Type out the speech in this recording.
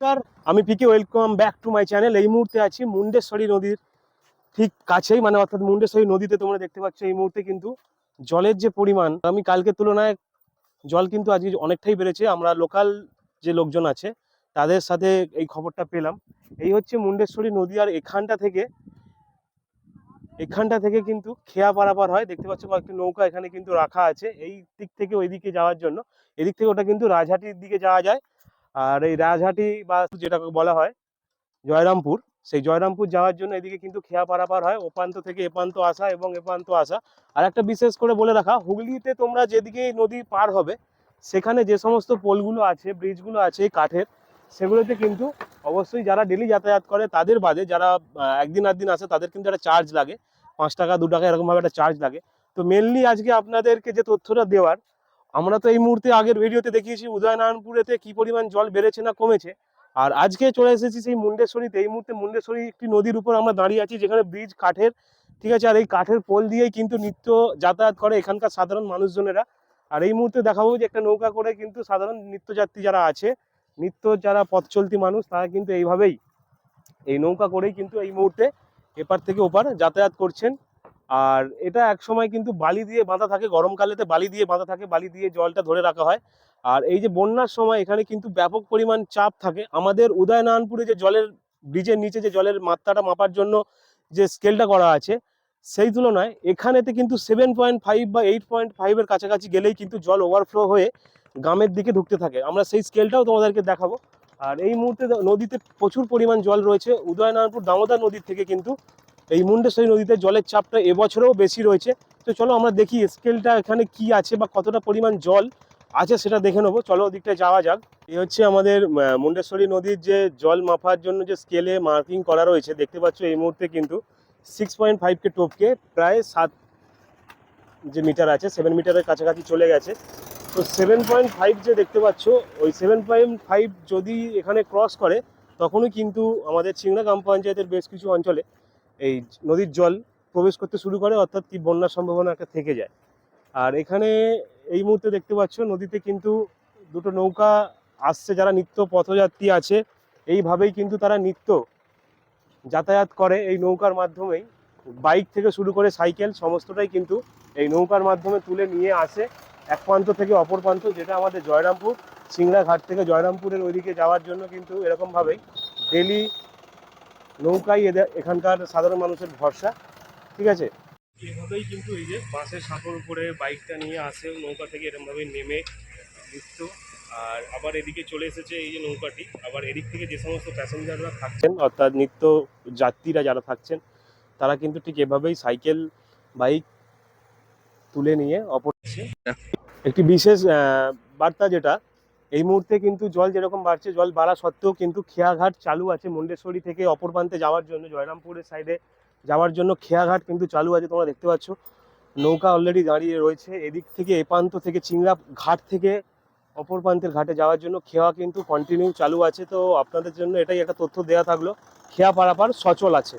নমস্কার, আমি PK welcome back to my channel এই মুহূর্তে আছি মুন্ডেশ্বরী নদীর ঠিক কাছেই মানে অর্থাৎ মুন্ডেশ্বরী নদীতে তোমরা দেখতে পাচ্ছ এই মুহূর্তে কিন্তু জলের যে পরিমাণ, আমি কালকের তুলনায় জল কিন্তু আজকে অনেকটাই বেড়েছে। আমরা লোকাল যে লোকজন আছে, তাদের সাথে এই খবরটা পেলাম। এই হচ্ছে মুন্ডেশ্বরী নদী আর এখানটা থেকে এখানটা থেকে কিন্তু খেয়া পারাপার হয়। দেখতে পাচ্ছ কয়েকটি নৌকা এখানে কিন্তু রাখা আছে। এই দিক থেকে ওই দিকে যাওয়ার জন্য। এদিক থেকে ওটা কিন্তু রাজহাটির দিকে যাওয়া যায়। আর এই রাজহাটি বা যেটাকে বলা হয় জয়রামপুর, সেই জয়রামপুর যাওয়ার জন্য এদিকে কিন্তু খেয়া পারাপার হয়। ওপান্ত থেকে এপান্ত আসা এবং এপান্ত আসা। আর একটা বিশেষ করে বলে রাখা, হুগলিতে তোমরা যেদিকে নদী পার হবে, সেখানে যে সমস্ত পোলগুলো আছে, ব্রিজগুলো আছে, কাঠের, সেগুলোতে কিন্তু অবশ্যই যারা ডেলি যাতায়াত করে, তাদের বাদে যারা একদিন আধদিন আসে, তাদের কিন্তু একটা চার্জ লাগে। পাঁচ টাকা, দু টাকা, এরকমভাবে একটা চার্জ লাগে। তো মেনলি আজকে আপনাদেরকে যে তথ্যটা দেওয়ার আমরা তো এই মুহূর্তে আগের ভিডিওতে দেখিয়েছি উদয়নারায়ণপুরেতে কি পরিমাণ জল বেড়েছে না কমেছে। আর আজকে চলে এসেছি সেই মুন্ডেশ্বরীতে। এই মুহূর্তে মুন্ডেশ্বরী একটি নদীর উপর আমরা দাঁড়িয়ে আছি, যেখানে ব্রিজ, কাঠের, ঠিক আছে? আর এই কাঠের পোল দিয়েই কিন্তু নিত্য যাতায়াত করে এখানকার সাধারণ মানুষজনেরা। আর এই মুহূর্তে দেখাবো যে একটা নৌকা করে কিন্তু সাধারণ নিত্যযাত্রী যারা আছে, নিত্য যারা পথ চলতি মানুষ, তারা কিন্তু এইভাবেই এই নৌকা করেই কিন্তু এই মুহূর্তে এপার থেকে ওপার যাতায়াত করছেন। আর এটা এক সময় কিন্তু বালি দিয়ে বাঁধা থাকে গরমকালেতে বালি দিয়ে বাঁধা থাকে, বালি দিয়ে জলটা ধরে রাখা হয়। আর এই যে বন্যার সময় এখানে কিন্তু ব্যাপক পরিমাণ চাপ থাকে। আমাদের উদয়নারায়ণপুরে যে জলের ব্রিজের নিচে যে জলের মাত্রাটা মাপার জন্য যে স্কেলটা করা আছে, সেই তুলনায় এখানেতে কিন্তু সেভেন পয়েন্ট ফাইভ বা এইট পয়েন্ট ফাইভের কাছাকাছি গেলেই কিন্তু জল ওভারফ্লো হয়ে গ্রামের দিকে ঢুকতে থাকে। আমরা সেই স্কেলটাও তোমাদেরকে দেখাবো। আর এই মুহূর্তে নদীতে প্রচুর পরিমাণ জল রয়েছে। উদয়নারায়ণপুর দামোদর নদীর থেকে কিন্তু এই মুন্ডেশ্বরী নদীতে জলের চাপটা এবছরেও বেশি রয়েছে। তো চলো আমরা দেখি স্কেলটা এখানে কি আছে বা কতটা পরিমাণ জল আছে সেটা দেখে নেব। চলো ওদিকটা যাওয়া যাক। এই হচ্ছে আমাদের মুন্ডেশ্বরী নদীর যে জল মাপার জন্য যে স্কেলে মার্কিং করা রয়েছে, দেখতে পাচ্ছ এই মুহূর্তে কিন্তু সিক্স পয়েন্ট ফাইভকে টপকে প্রায় সাত যে মিটার আছে সেভেন মিটারের কাছাকাছি চলে গেছে। তো সেভেন পয়েন্ট ফাইভ যে দেখতে পাচ্ছ, ওই সেভেন পয়েন্ট ফাইভ যদি এখানে ক্রস করে, তখনই কিন্তু আমাদের চিংড়া গ্রাম পঞ্চায়েতের বেশ কিছু অঞ্চলে এই নদীর জল প্রবেশ করতে শুরু করে, অর্থাৎ কি বন্যার সম্ভাবনা একটা থেকে যায়। আর এখানে এই মুহূর্তে দেখতে পাচ্ছ, নদীতে কিন্তু দুটো নৌকা আসছে, যারা নিত্য পথযাত্রী আছে, এইভাবেই কিন্তু তারা নিত্য যাতায়াত করে এই নৌকার মাধ্যমেই। বাইক থেকে শুরু করে সাইকেল, সমস্তটাই কিন্তু এই নৌকার মাধ্যমে তুলে নিয়ে আসে, এক প্রান্ত থেকে অপর প্রান্ত, যেটা আমাদের জয়রামপুর সিংড়া ঘাট থেকে জয়রামপুরের ওইদিকে যাওয়ার জন্য কিন্তু এরকমভাবেই। ডেলি নৌকাই এদের এখানকার সাধারণ মানুষের ভরসা ঠিক আছে? এভাবেই কিন্তু এই যে বাসের সাঁকোর উপরে বাইকটা নিয়ে আসে নৌকা থেকে এরকমভাবে নেমে নিত্য আর আবার এদিকে চলে এসেছে এই যে নৌকাটি। আবার এদিক থেকে যে সমস্ত প্যাসেঞ্জাররা থাকছেন অর্থাৎ নিত্য যাত্রীরা যারা থাকছেন তারা কিন্তু ঠিক এভাবেই সাইকেল বাইক তুলে নিয়ে অপর একটি বিশেষ বার্তা যেটা এই মুহূর্তে কিন্তু জল যেরকম বাড়ছে, জল বাড়া সত্ত্বেও কিন্তু খেয়াঘাট চালু আছে মুন্ডেশ্বরী থেকে অপর প্রান্তে যাওয়ার জন্য, জয়রামপুরের সাইডে যাওয়ার জন্য খেয়াঘাট কিন্তু চালু আছে, তোমরা দেখতে পাচ্ছ। নৌকা অলরেডি দাঁড়িয়ে রয়েছে, এদিক থেকে এ প্রান্ত থেকে চিংড়া ঘাট থেকে অপর প্রান্তের ঘাটে যাওয়ার জন্য খেয়া কিন্তু কন্টিনিউ চালু আছে। তো আপনাদের জন্য এটাই একটা তথ্য দেওয়া থাকল, খেয়া পারাপার সচল আছে।